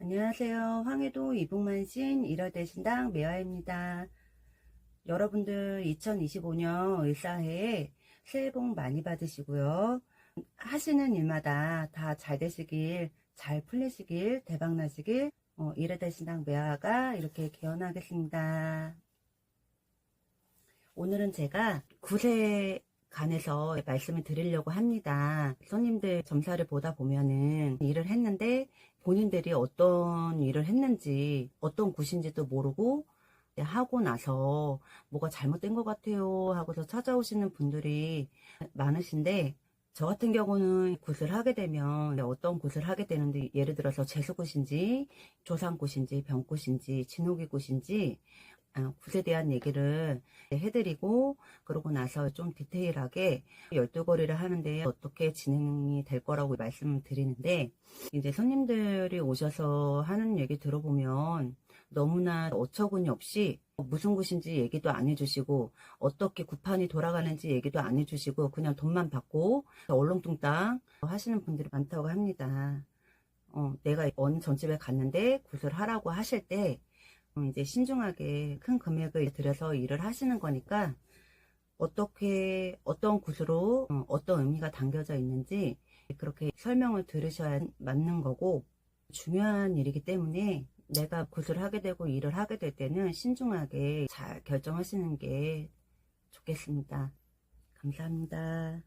안녕하세요. 황해도 이북만신 1월 대신당 매화입니다. 여러분들 2025년 을사해에 새해 복 많이 받으시고요. 하시는 일마다 다 잘 되시길, 잘 풀리시길, 대박 나시길, 어, 1월 대신당 매화가 이렇게 개원하겠습니다. 오늘은 제가 구세 간에서 말씀을 드리려고 합니다. 손님들 점사를 보다 보면은 일을 했는데 본인들이 어떤 일을 했는지 어떤 굿인지도 모르고 하고 나서 뭐가 잘못된 것 같아요 하고서 찾아오시는 분들이 많으신데 저 같은 경우는 굿을 하게 되면 어떤 굿을 하게 되는데 예를 들어서 재수굿인지 조상굿인지 병굿인지 진호기굿인지 아, 굿에 대한 얘기를 해드리고 그러고 나서 좀 디테일하게 열두거리를 하는데 어떻게 진행이 될 거라고 말씀을 드리는데 이제 손님들이 오셔서 하는 얘기 들어보면 너무나 어처구니 없이 무슨 곳인지 얘기도 안 해주시고 어떻게 구판이 돌아가는지 얘기도 안 해주시고 그냥 돈만 받고 얼렁뚱땅 하시는 분들이 많다고 합니다. 어, 내가 어느 전집에 갔는데 굿을 하라고 하실 때 음, 이제 신중하게 큰 금액을 들여서 일을 하시는 거니까 어떻게 어떤 굿으로 어, 어떤 의미가 담겨져 있는지 그렇게 설명을 들으셔야 맞는 거고 중요한 일이기 때문에 내가 굿을 하게 되고 일을 하게 될 때는 신중하게 잘 결정하시는 게 좋겠습니다. 감사합니다.